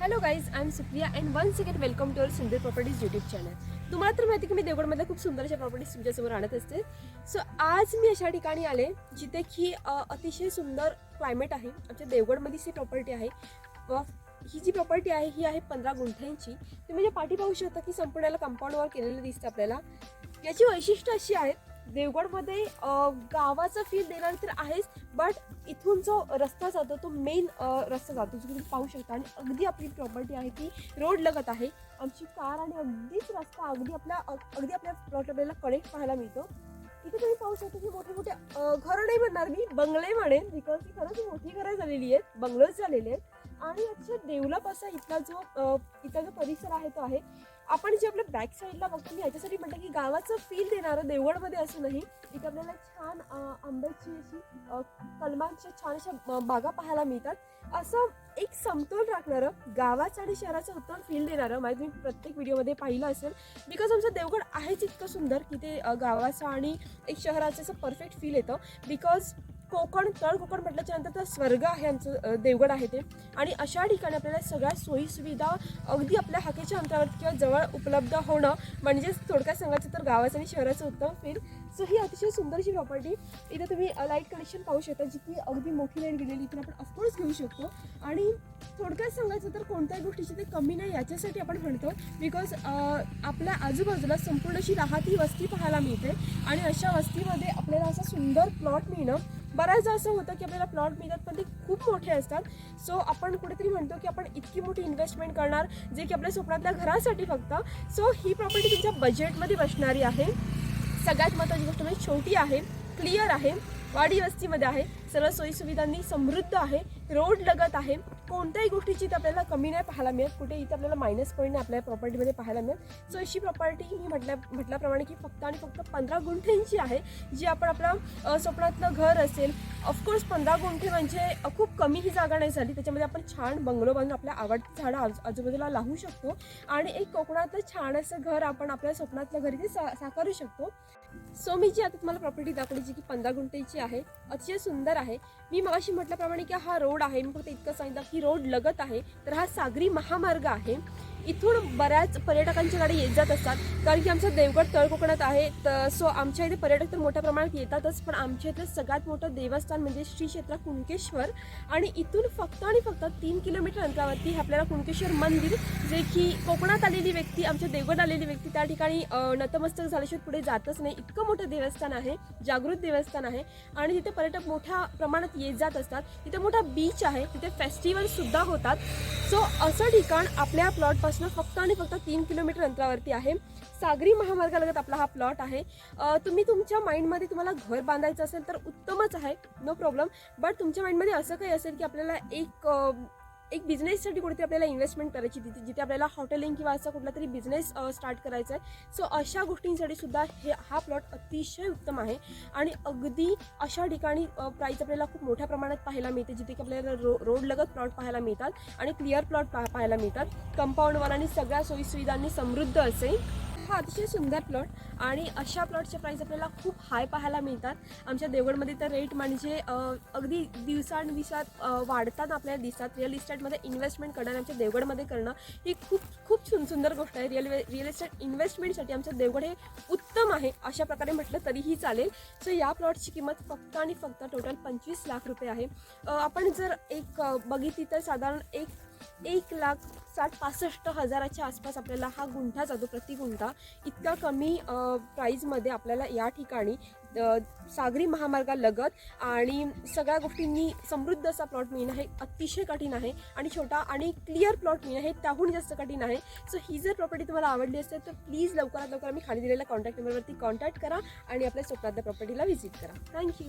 Hello guys I am Supriya and one second welcome to our Sundar properties YouTube channel तुम्हाला तर माहिती की मी देवगडमध्ये खूप सुंदर अशा प्रॉपर्टीज तुमच्यासमोर आणत असते. सो आज मी अशा ठिकाणी आले जिथे की अतिशय सुंदर क्लायमेट आहे. आमच्या देवगडमध्ये जी प्रॉपर्टी आहे. ही जी प्रॉपर्टी आहे ही आहे पंधरा गुंठ्यांची. तुम्ही म्हणजे पाठी पाहू शकता की संपूर्ण याला कंपाऊंडवर केलेलं दिसतं आपल्याला. याची वैशिष्ट्य अशी आहेत देवगडमध्ये गावाचं फील देणार तर आहेच बट इथून जो रस्ता जातो तो मेन रस्ता जातो जो तुम्ही पाहू शकता. आणि अगदी आपली प्रॉपर्टी आहे ती रोड लगत आहे. आमची कार आणि अगदीच रस्ता अगदी आपल्या अगदी आपल्या प्रॉपर्टीला कनेक्ट पाहायला मिळतो. इथे तुम्ही पाहू शकता की मोठे मोठे घरं नाही म्हणणार मी बंगले म्हणेन बिकॉज ती खरंच मोठी घरं झालेली आहेत बंगलोच झालेले आहेत. आणि अच्छा डेव्हलप असा इथला जो इथला जो परिसर आहे तो आहे आपण जे आपल्या बॅक साईडला बघतो मी याच्यासाठी म्हणते की गावाचं फील देणारं देवगडमध्ये असं नाही. इथे आपल्याला छान आंब्याची अशी कलमांच्या छान अशा बागा पाहायला मिळतात. असं एक समतोल राखणारं गावाचं आणि शहराचं उत्तम फील देणारं माहिती तुम्ही प्रत्येक व्हिडिओमध्ये पाहिलं असेल. बिकॉज आमचं देवगड आहेच इतकं सुंदर की ते गावाचं आणि एक शहराचं असं परफेक्ट फील येतं. बिकॉज कोकण तळ कोकण म्हटल्याच्या नंतर तर स्वर्ग आहे आमचं देवगड आहे ते. आणि अशा ठिकाणी आपल्याला सगळ्या सोयीसुविधा अगदी आपल्या हाकेच्या अंतरावर किंवा जवळ उपलब्ध होणं म्हणजेच थोडक्यात सांगायचं तर गावाचं आणि शहराचं उत्तम फील सो ही अतिशय सुंदरशी प्रॉपर्टी इथे तुम्ही लाइट कनेक्शन पाहू शकता जी की अगदी मोठी लाइट गेलेली इथून आपण ऑफकोर्स घेऊ शकतो. आणि थोडक्यात सांगायचं तर कोणत्याही गोष्टीची ते कमी नाही याच्यासाठी आपण म्हणतो. बिकॉज आपल्या आजूबाजूला संपूर्ण अशी राहती वस्ती पाहायला मिळते. आणि अशा वस्तीमध्ये आपल्याला असा सुंदर प्लॉट मिळणं बऱ्याचदा असं होतं की आपल्याला प्लॉट मिळतात पण ते खूप मोठे असतात. सो आपण कुठेतरी म्हणतो की आपण इतकी मोठी इन्व्हेस्टमेंट करणार जे की आपल्या स्वप्नातल्या घरासाठी फक्त. सो ही प्रॉपर्टी तुमच्या बजेटमध्ये बसणारी आहे. सगळ्यात महत्त्वाची गोष्ट म्हणजे छोटी आहे क्लिअर आहे वाडी वस्तीमध्ये आहे सर्व सोयीसुविधांनी समृद्ध आहे रोड लगत आहे. कोणत्याही गोष्टीची इथे आपल्याला कमी नाही पाहायला मिळत. कुठे इथे आपल्याला मायनस पॉईंट नाही आपल्या प्रॉपर्टीमध्ये पाहायला मिळत. सो अशी प्रॉपर्टी मी म्हटल्या म्हटल्याप्रमाणे की फक्त आणि फक्त पंधरा गुंठ्यांची आहे जी आपण आपलं स्वप्नातलं घर असेल. ऑफकोर्स पंधरा गुंठे म्हणजे खूप कमी ही जागा नाही झाली. त्याच्यामध्ये आपण छान बंगलो बांधून आपल्या आवडती झाडं आजू आजूबाजूला लावू शकतो. आणि एक कोकणातलं छान असं घर आपण आपल्या स्वप्नातलं घरी ते सा साकारू शकतो. सो मी जी आता तुम्हाला प्रॉपर्टी दाखवली जी की पंधरा गुंठेची आहे अतिशय सुंदर आहे. मी मगाशी म्हटल्याप्रमाणे की हा रोड आहे. मी फक्त इतकं सांगितलं की रोड लगत आहे तर हा सागरी महामार्ग आहे. इथून बऱ्याच पर्यटकांच्या गाडी येत जात असतात. कारण की आमचं देवगड तळ कोकणात आहे. तर सो आमच्या इथे पर्यटक तर मोठ्या प्रमाणात येतातच. पण आमच्या इथलं सगळ्यात मोठं देवस्थान म्हणजे श्री क्षेत्र कुणकेश्वर. आणि इथून फक्त आणि फक्त तीन किलोमीटर अंतरावरती आपल्याला कुणकेश्वर मंदिर जे की कोकणात आलेली व्यक्ती आमच्या देवगड आलेली व्यक्ती त्या ठिकाणी नतमस्तक झाल्याशिवाय पुढे जातच नाही. इतकं मोठं देवस्थान आहे. जागृत देवस्थान आहे. आणि तिथे पर्यटक मोठ्या प्रमाणात येत जात असतात. तिथे मोठा बीच आहे. तिथे फेस्टिवल सुद्धा होतात. सो असं ठिकाण आपल्या प्लॉटपासून फक्त आणि फक्त तीन किलोमीटर अंतरावरती आहे. सागरी महामार्गालगत आपला हा प्लॉट आहे. तुम्ही तुमच्या माइंडमध्ये तुम्हाला घर बांधायचं असेल तर उत्तमच आहे. नो प्रॉब्लेम बट तुमच्या माइंडमध्ये असं काही असेल की आपल्याला एक एक बिझनेससाठी कुठेतरी आपल्याला इन्व्हेस्टमेंट करायची तिथे जिथे आपल्याला हॉटेलिंग किंवा असा कुठला तरी बिझनेस स्टार्ट करायचा आहे सो अशा गोष्टींसाठी सुद्धा हे हा प्लॉट अतिशय उत्तम आहे. आणि अगदी अशा ठिकाणी प्राईस आपल्याला खूप मोठ्या प्रमाणात पाहायला मिळते जिथे की आपल्याला रो रोड लगत प्लॉट पाहायला मिळतात आणि क्लिअर प्लॉट पा पाहायला मिळतात. कंपाऊंड आणि सगळ्या सोयीसुविधांनी समृद्ध असेल. हा अतिशय सुंदर प्लॉट आणि अशा प्लॉटच्या प्राईस आपल्याला खूप हाय पाहायला मिळतात. आमच्या देवगडमध्ये तर रेट म्हणजे अगदी दिवसांदिवसात वाढताना आपल्याला दिसतात. रिअल इस्टेटमध्ये इन्व्हेस्टमेंट करणं आमच्या देवगडमध्ये करणं ही खूप खूप सुंदर गोष्ट आहे. रिअल रिअल इस्टेट इन्व्हेस्टमेंटसाठी आमचं देवगड हे उत्तम आहे अशा प्रकारे म्हटलं तरीही चालेल. सो या प्लॉटची किंमत फक्त आणि फक्त टोटल पंचवीस लाख रुपये आहे. आपण जर एक बघितली तर साधारण एक एक लाख साठ पासष्ट हजाराच्या आसपास आपल्याला हा गुंठा जातो प्रति गुंठा इतका कमी प्राईजमध्ये आपल्याला या ठिकाणी सागरी महामार्गालगत आणि सगळ्या गोष्टींनी समृद्ध असा प्लॉट मिळणं हे अतिशय कठीण आहे आणि छोटा आणि क्लिअर प्लॉट मिळणं हे त्याहून जास्त कठीण आहे. सो ही जर प्रॉपर्टी तुम्हाला आवडली असेल तर प्लीज लवकरात लवकर आम्ही खाली दिलेल्या कॉन्टॅक्ट नंबरवरती कॉन्टॅक्ट करा आणि आपल्या स्वप्नातल्या प्रॉपर्टीला व्हिजिट करा. थँक्यू